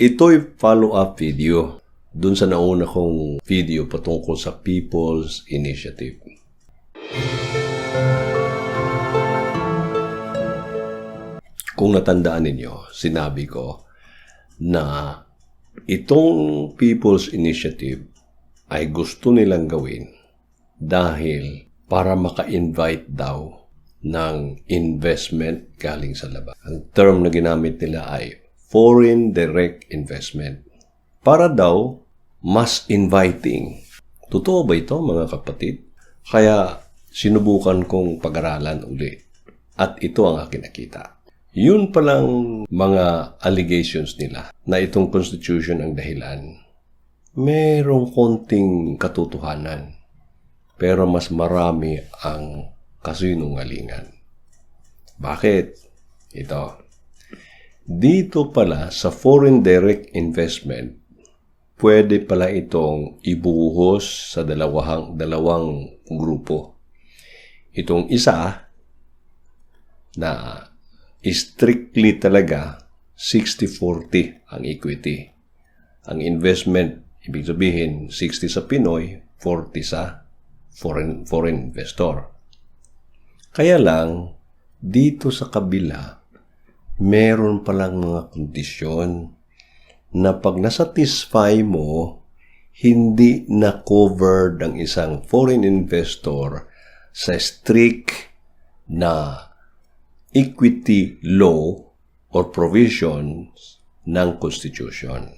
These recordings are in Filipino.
Ito'y follow-up video dun sa nauna kong video patungkol sa People's Initiative. Kung natandaan ninyo, sinabi ko na itong People's Initiative ay gusto nilang gawin dahil para maka-invite daw ng investment galing sa labas. Ang term na ginamit nila ay foreign direct investment. Para daw mas inviting. Totoo ba ito mga kapatid? Kaya sinubukan kong pag-aralan uli. At ito ang aking nakita. Yun palang mga allegations nila na itong constitution ang dahilan. Merong konting katotohanan. Pero mas marami ang kasinungalingan. Bakit? Ito. Dito pala sa foreign direct investment, pwede pala itong ibuhos sa dalawang, dalawang grupo. Itong isa na strictly talaga 60-40 ang equity. Ang investment, ibig sabihin 60 sa Pinoy, 40 sa foreign, foreign investor. Kaya lang, dito sa kabila, meron palang mga kondisyon na pag nasatisfy mo, hindi na covered ang isang foreign investor sa strict na equity law or provisions ng Constitution.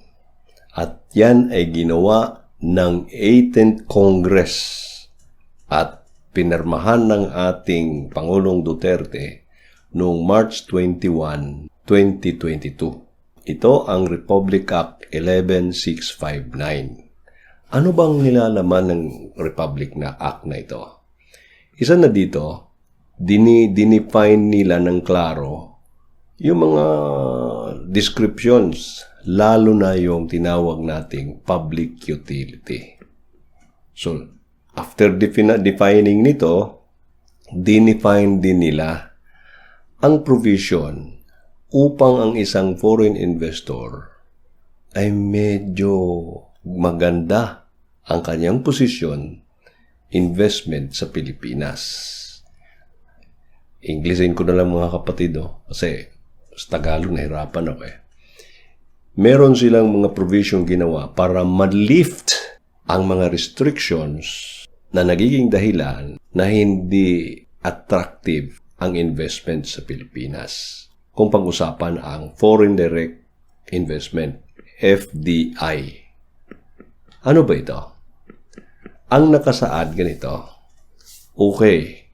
At yan ay ginawa ng 18th Congress at pinirmahan ng ating Pangulong Duterte noong March 21, 2022. Ito ang Republic Act 11659. Ano bang nilalaman ng Republic na Act na ito? Isa na dito, dini dinefine nila ng klaro yung mga descriptions, lalo na yung tinawag nating public utility. So, after defining nito, dinefine din nila ang provision upang ang isang foreign investor ay medyo maganda ang kanyang posisyon investment sa Pilipinas. Inglesin ko na lang mga kapatid oh, kasi sa Tagalog nahirapan ako eh. Meron silang mga provision ginawa para ma-lift ang mga restrictions na nagiging dahilan na hindi attractive ang investment sa Pilipinas. Kung pag-usapan ang Foreign Direct Investment, FDI. Ano ba ito? Ang nakasaad ganito, okay,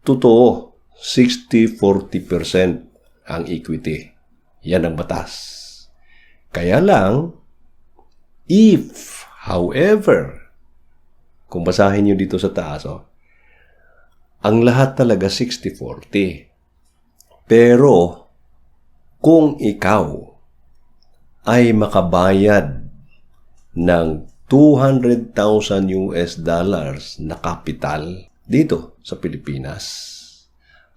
totoo, 60-40% ang equity. Yan ang batas. Kaya lang, if, however, kung basahin nyo dito sa taas, oh, ang lahat talaga 60-40. Pero, kung ikaw ay makabayad ng 200,000 US dollars na capital dito sa Pilipinas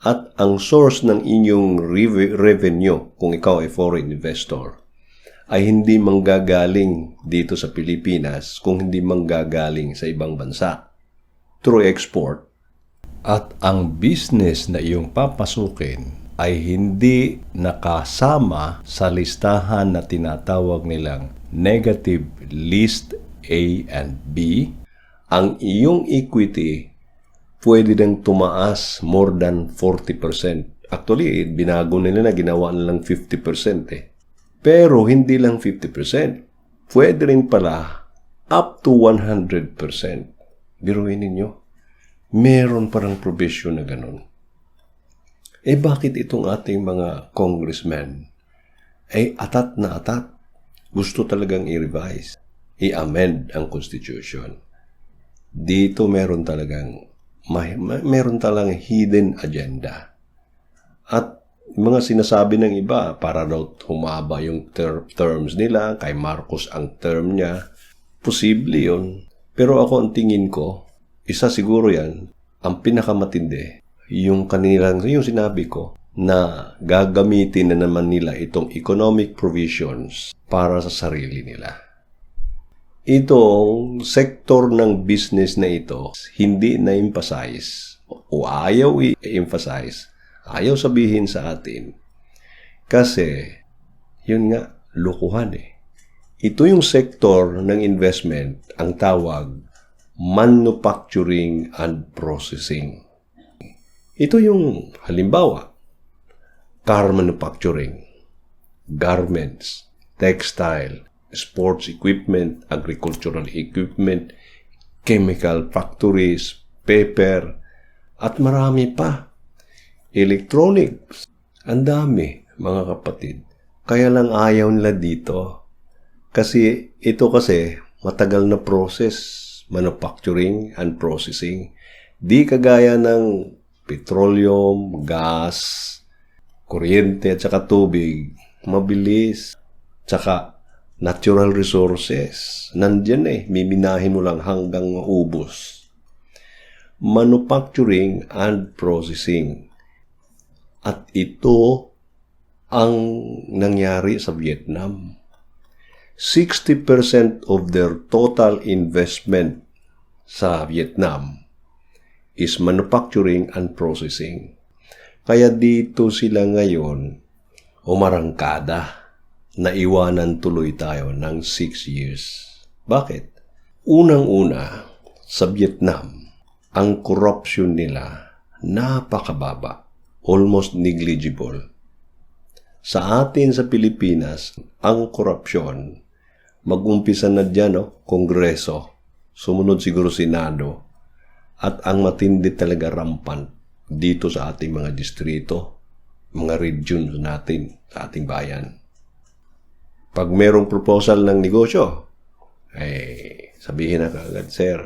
at ang source ng inyong revenue kung ikaw ay foreign investor ay hindi manggagaling dito sa Pilipinas kung hindi manggagaling sa ibang bansa through export at ang business na iyong papasukin ay hindi nakasama sa listahan na tinatawag nilang negative list A and B, ang iyong equity pwede dang tumaas more than 40%. Actually, binago nila na ginawa na lang 50% eh. Pero hindi lang 50%. Pwede rin pala up to 100%. Biruin ninyo. Meron parang provision na ganun. Eh bakit itong ating mga congressmen ay atat na atat? Gusto talagang i-revise i-amend ang Constitution. Dito meron talagang may, meron talagang hidden agenda. At mga sinasabi ng iba para daw humaba yung ter- terms nila, kay Marcos ang term niya, posible yun. Pero ako ang tingin ko, isa siguro yan, ang pinakamatindi, yung kanilang, yung sinabi ko, na gagamitin na naman nila itong economic provisions para sa sarili nila. Itong sektor ng business na ito, hindi na-emphasize o ayaw i-emphasize, ayaw sabihin sa atin. Kasi, yun nga, lukuhan eh. Ito yung sektor ng investment, ang tawag, manufacturing and processing. Ito yung halimbawa, car manufacturing, garments, textile, sports equipment, agricultural equipment, chemical factories, paper, at marami pa. Electronics. Ang dami, mga kapatid. Kaya lang ayaw nila dito. Kasi ito kasi matagal na process, manufacturing and processing. Di kagaya ng petroleum, gas, kuryente at saka tubig. Mabilis. Tsaka natural resources. Nandyan eh. Miminahin mo lang hanggang maubos. Manufacturing and processing. At ito ang nangyari sa Vietnam. 60% of their total investment sa Vietnam is manufacturing and processing. Kaya dito sila ngayon umarangkada naiwanan tuloy tayo ng 6 years. Bakit? Unang-una, sa Vietnam, ang corruption nila napakababa, almost negligible. Sa atin sa Pilipinas, ang korupsyon, mag-umpisa na dyan, no? Kongreso, sumunod siguro Senado, at ang matindi talaga rampant dito sa ating mga distrito, mga regions natin, sa ating bayan. Pag merong proposal ng negosyo, ay sabihin na agad, sir,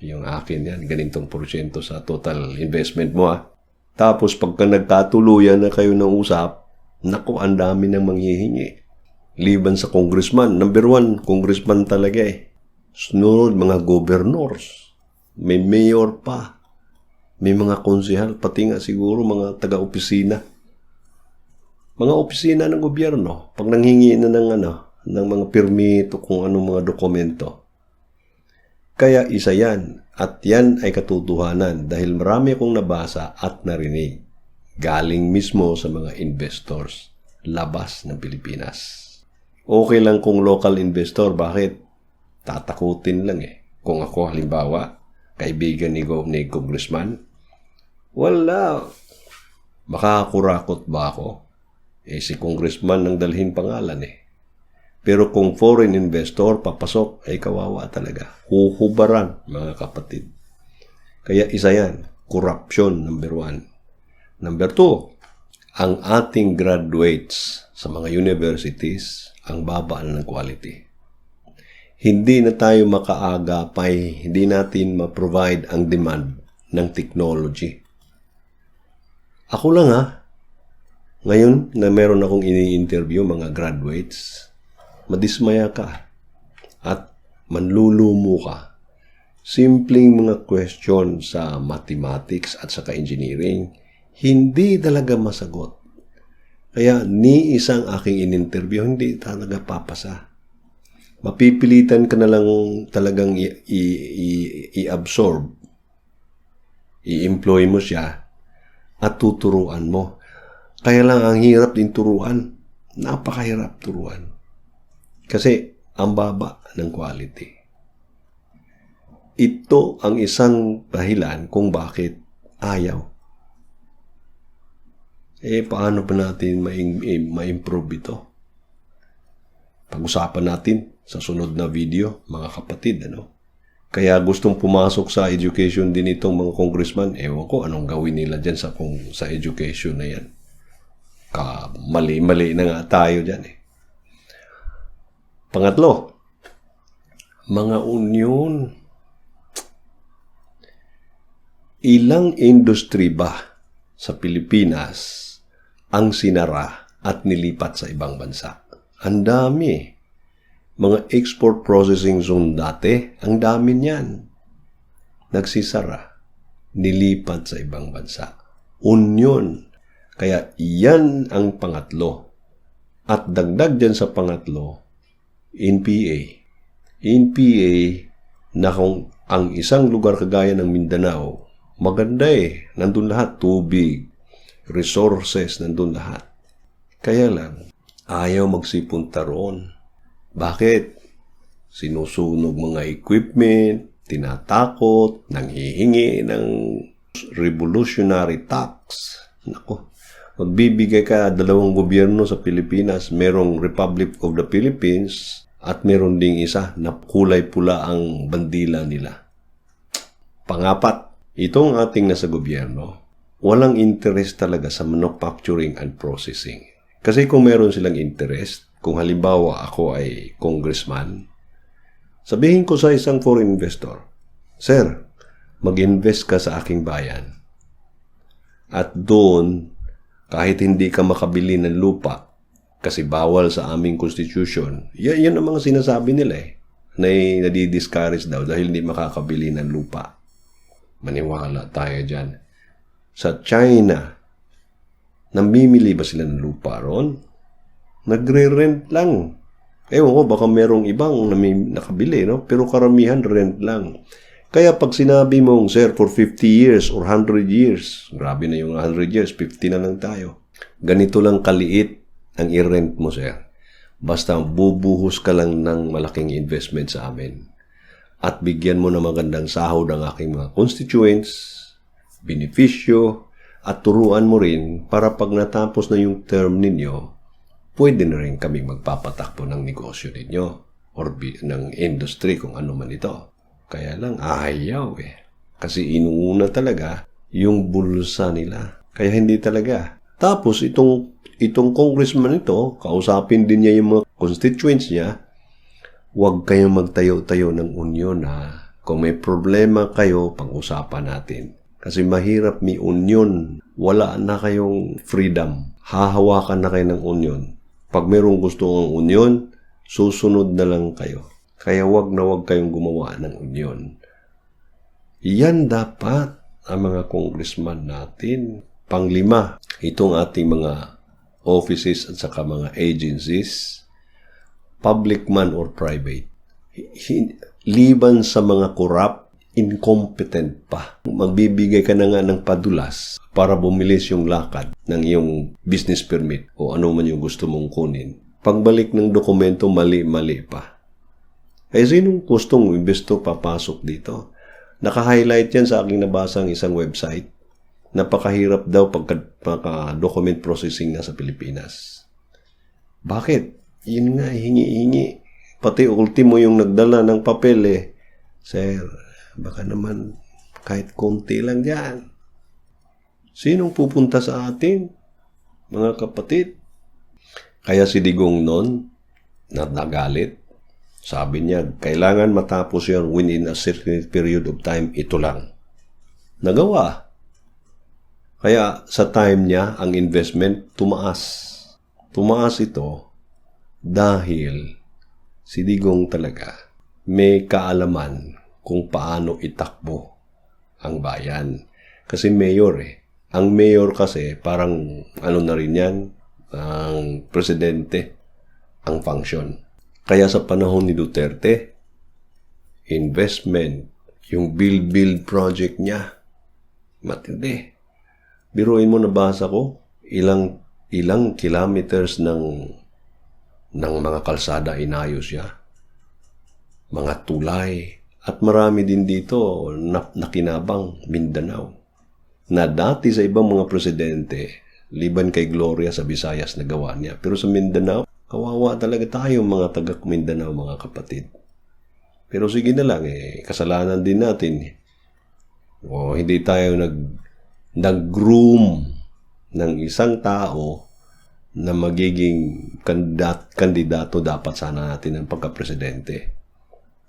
yung akin yan, ganitong porsyento sa total investment mo ah. Tapos pagka nagkatuluyan na kayo ng usap, naku, ang dami nang manghihingi. Liban sa congressman, number one, congressman talaga eh. Sunod, mga governors. May mayor pa. May mga konsehal, pati nga siguro mga taga-opisina mga opisina ng gobyerno, pag nanghingi na ng ano, ng mga permito kung anong mga dokumento. Kaya isa yan, at yan ay katotohanan dahil marami akong nabasa at narinig galing mismo sa mga investors labas ng Pilipinas. Okay lang kung local investor, bakit? Tatakutin lang eh. Kung ako halimbawa, kaibigan ni, ni Congressman, wala. Makakurakot ba ako? Eh, si congressman nang dalhin pangalan eh. Pero kung foreign investor papasok, ay kawawa talaga. Huhubaran, mga kapatid. Kaya isa yan, corruption, number one. Number two, ang ating graduates sa mga universities, ang baba ng quality. Hindi na tayo makaaga pay hindi natin ma-provide ang demand ng technology. Ako lang ha, ngayon na meron akong ini-interview mga graduates, madismaya ka at manlulumo ka. Simpleng mga question sa mathematics at saka engineering, hindi talaga masagot. Kaya ni isang aking in-interview, hindi talaga papasa. Mapipilitan ka na lang talagang i-absorb, i-employ mo siya, at tuturuan mo kaya lang ang hirap din turuan. Napakahirap turuan. Kasi ang baba ng quality. Ito ang isang dahilan kung bakit ayaw. Eh, paano pa natin ma-improve ito? Pag-usapan natin sa sunod na video, mga kapatid, ano? Kaya gustong pumasok sa education din itong mga congressman, ewan ko anong gawin nila dyan sa, kung, sa education na yan. Uh, mali-mali na nga tayo dyan eh. Pangatlo, mga union. Ilang industry ba sa Pilipinas ang sinara at nilipat sa ibang bansa? Ang dami. Mga export processing zone dati, ang dami niyan. Nagsisara, nilipat sa ibang bansa. Union, kaya iyan ang pangatlo. At dagdag dyan sa pangatlo, NPA. NPA na kung ang isang lugar kagaya ng Mindanao, maganda eh. Nandun lahat, tubig, resources, nandun lahat. Kaya lang, ayaw magsipunta roon. Bakit? Sinusunog mga equipment, tinatakot, nanghihingi ng revolutionary tax. Nako, magbibigay ka dalawang gobyerno sa Pilipinas. Merong Republic of the Philippines at meron ding isa na kulay pula ang bandila nila. Pangapat, itong ating nasa gobyerno, walang interest talaga sa manufacturing and processing. Kasi kung meron silang interest, kung halimbawa ako ay congressman, sabihin ko sa isang foreign investor, Sir, mag-invest ka sa aking bayan. At doon, kahit hindi ka makabili ng lupa, kasi bawal sa aming constitution, yan, yan ang mga sinasabi nila eh, na nadi-discourage daw dahil hindi makakabili ng lupa. Maniwala tayo dyan. Sa China, namimili ba sila ng lupa ron? Nagre-rent lang. Ewan ko, baka merong ibang nakabili, no? Pero karamihan rent lang. Kaya pag sinabi mong, sir, for 50 years or 100 years, grabe na yung 100 years, 50 na lang tayo. Ganito lang kaliit ang i-rent mo, sir. Basta bubuhos ka lang ng malaking investment sa amin. At bigyan mo ng magandang sahod ang aking mga constituents, benepisyo, at turuan mo rin para pag natapos na yung term ninyo, pwede na rin kaming magpapatakbo ng negosyo ninyo or ng industry kung ano man ito. Kaya lang ayaw eh. Kasi inuuna talaga yung bulsa nila. Kaya hindi talaga. Tapos itong itong congressman ito, kausapin din niya yung mga constituents niya, huwag kayong magtayo-tayo ng union ha. Kung may problema kayo, pag-usapan natin. Kasi mahirap may union. Wala na kayong freedom. Hahawakan na kayo ng union. Pag mayroong gusto ng union, susunod na lang kayo. Kaya wag na wag kayong gumawa ng union. Yan dapat ang mga congressman natin. Panglima, itong ating mga offices at saka mga agencies, public man or private, liban sa mga corrupt, incompetent pa. Magbibigay ka na nga ng padulas para bumilis yung lakad ng iyong business permit o ano man yung gusto mong kunin. Pagbalik ng dokumento, mali-mali pa. Eh, sinong gustong investor papasok dito? Naka-highlight yan sa aking nabasang isang website. Napakahirap daw pagka, pagka-document processing na sa Pilipinas. Bakit? Yun nga, hingi-hingi. Pati ultimo yung nagdala ng papel eh. Sir, baka naman kahit konti lang dyan. Sinong pupunta sa atin? Mga kapatid. Kaya si Digong noon, na nagalit, sabi niya, kailangan matapos yan within a certain period of time, ito lang. Nagawa. Kaya sa time niya, ang investment tumaas. Tumaas ito dahil si Digong talaga may kaalaman kung paano itakbo ang bayan. Kasi mayor eh. Ang mayor kasi parang ano na rin yan, ang presidente, ang function. Kaya sa panahon ni Duterte, investment, yung build-build project niya, matindi. Biruin mo nabasa ko, ilang ilang kilometers ng ng mga kalsada inayos siya. Mga tulay. At marami din dito na, nakinabang Mindanao. Na dati sa ibang mga presidente, liban kay Gloria sa Visayas na gawa niya. Pero sa Mindanao, kawawa talaga tayo mga taga Mindanao mga kapatid. Pero sige na lang eh, kasalanan din natin. O hindi tayo nag nag-groom ng isang tao na magiging kandidat, kandidato dapat sana natin ng pagka-presidente.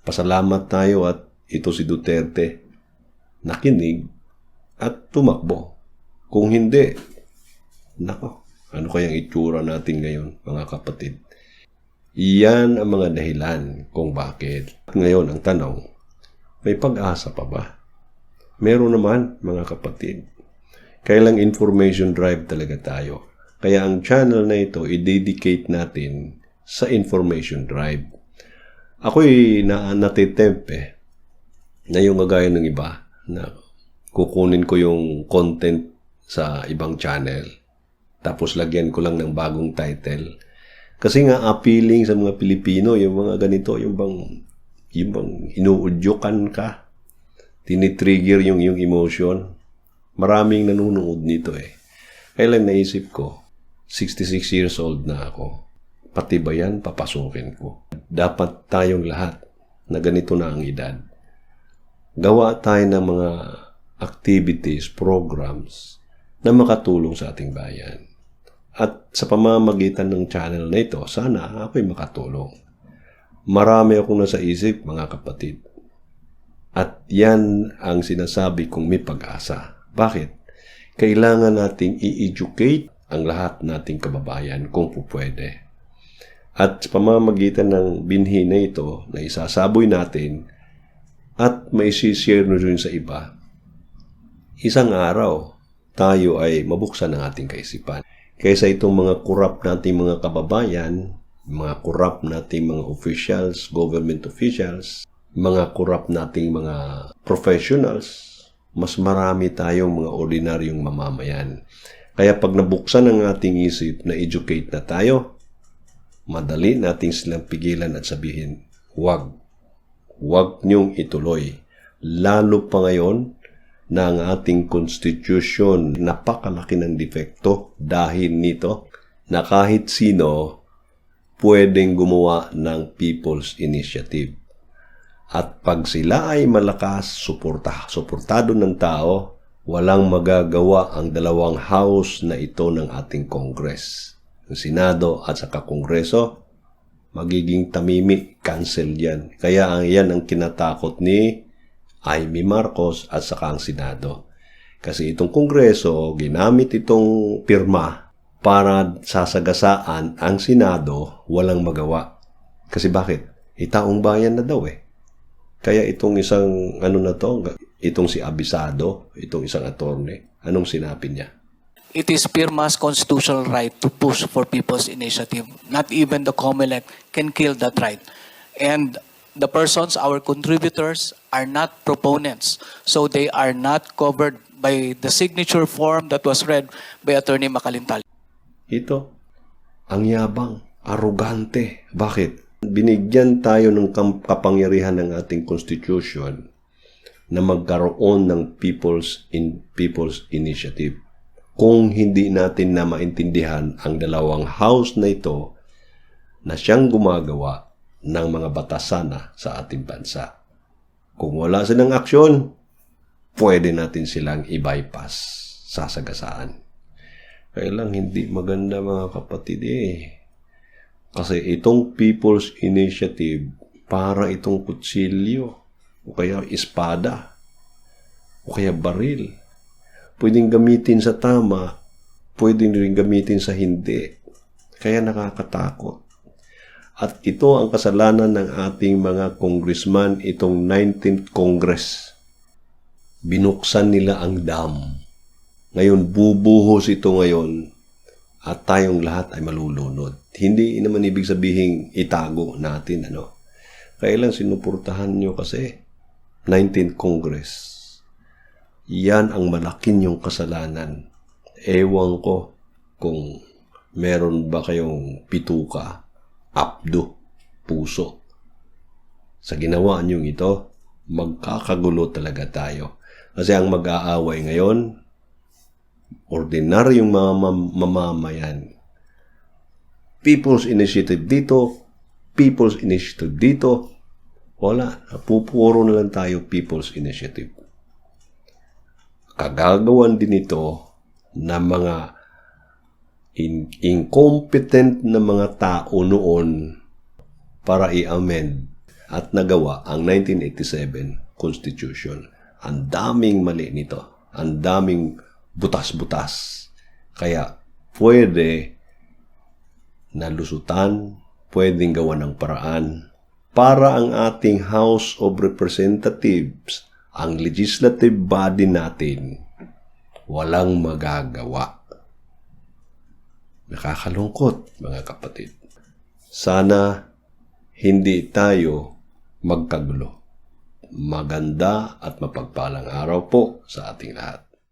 Pasalamat tayo at ito si Duterte nakinig at tumakbo. Kung hindi, nako, ano kayang itsura natin ngayon, mga kapatid? Iyan ang mga dahilan kung bakit. Ngayon, ang tanong, may pag-asa pa ba? Meron naman, mga kapatid. Kailang information drive talaga tayo. Kaya ang channel na ito, i-dedicate natin sa information drive. Ako'y na natitemp eh, na yung kagaya ng iba, na kukunin ko yung content sa ibang channel, tapos lagyan ko lang ng bagong title. Kasi nga appealing sa mga Pilipino, yung mga ganito, yung bang, yung bang inuudyokan ka, tinitrigger yung, yung emotion. Maraming nanonood nito eh. Kaya lang naisip ko, 66 years old na ako. Pati ba yan, papasukin ko. Dapat tayong lahat na ganito na ang edad. Gawa tayo ng mga activities, programs na makatulong sa ating bayan. At sa pamamagitan ng channel na ito, sana ako'y makatulong. Marami akong nasa isip, mga kapatid. At yan ang sinasabi kong may pag-asa. Bakit? Kailangan nating i-educate ang lahat nating kababayan kung po pwede. At pamamagitan ng binhi na ito na isasaboy natin at may share na rin sa iba, isang araw tayo ay mabuksan ang ating kaisipan. Kaysa itong mga kurap nating mga kababayan, mga kurap nating mga officials, government officials, mga kurap nating mga professionals, mas marami tayong mga ordinaryong mamamayan. Kaya pag nabuksan ang ating isip na educate na tayo, madali nating silang pigilan at sabihin, huwag, huwag niyong ituloy. Lalo pa ngayon na ang ating constitution napakalaki ng defekto dahil nito na kahit sino pwedeng gumawa ng People's Initiative. At pag sila ay malakas, suporta, suportado ng tao, walang magagawa ang dalawang house na ito ng ating Congress. Ang Senado at saka Kongreso, magiging tamimi, cancel yan. Kaya ang yan ang kinatakot ni Amy Marcos at saka ang Senado. Kasi itong Kongreso, ginamit itong pirma para sasagasaan ang Senado walang magawa. Kasi bakit? Itaong bayan na daw eh. Kaya itong isang ano na to, itong si Abisado, itong isang attorney, anong sinabi niya? It is Pirma's constitutional right to push for people's initiative. Not even the COMELEC can kill that right. And the persons, our contributors, are not proponents. So they are not covered by the signature form that was read by Attorney Makalintal. Ito, ang yabang, arugante. Bakit? Binigyan tayo ng kapangyarihan ng ating constitution na magkaroon ng people's in people's initiative. Kung hindi natin na maintindihan ang dalawang house na ito na siyang gumagawa ng mga batas sana sa ating bansa. Kung wala silang aksyon, pwede natin silang i-bypass, sasagasaan. Kaya lang hindi maganda mga kapatid eh. Kasi itong People's Initiative, para itong kutsilyo, o kaya espada, o kaya baril. Pwedeng gamitin sa tama, pwedeng rin gamitin sa hindi. Kaya nakakatakot. At ito ang kasalanan ng ating mga congressman itong 19th Congress. Binuksan nila ang dam. Ngayon, bubuhos ito ngayon at tayong lahat ay malulunod. Hindi naman ibig sabihin itago natin, ano. Kailan sinuportahan nyo kasi 19th Congress. Yan ang malaking yung kasalanan. Ewan ko kung meron ba kayong pituka, apdo, puso. Sa ginawa niyong ito, magkakagulo talaga tayo. Kasi ang mag-aaway ngayon, ordinaryong mga mam- mamamayan. People's Initiative dito, People's Initiative dito, wala. Pupuro na lang tayo People's Initiative. Kagagawan din ito na mga in- incompetent na mga tao noon para i-amend at nagawa ang 1987 Constitution. Ang daming mali nito. Ang daming butas-butas. Kaya pwede nalusutan, pwedeng gawa ng paraan para ang ating House of Representatives, ang legislative body natin, walang magagawa. Nakakalungkot, mga kapatid. Sana hindi tayo magkagulo. Maganda at mapagpalang araw po sa ating lahat.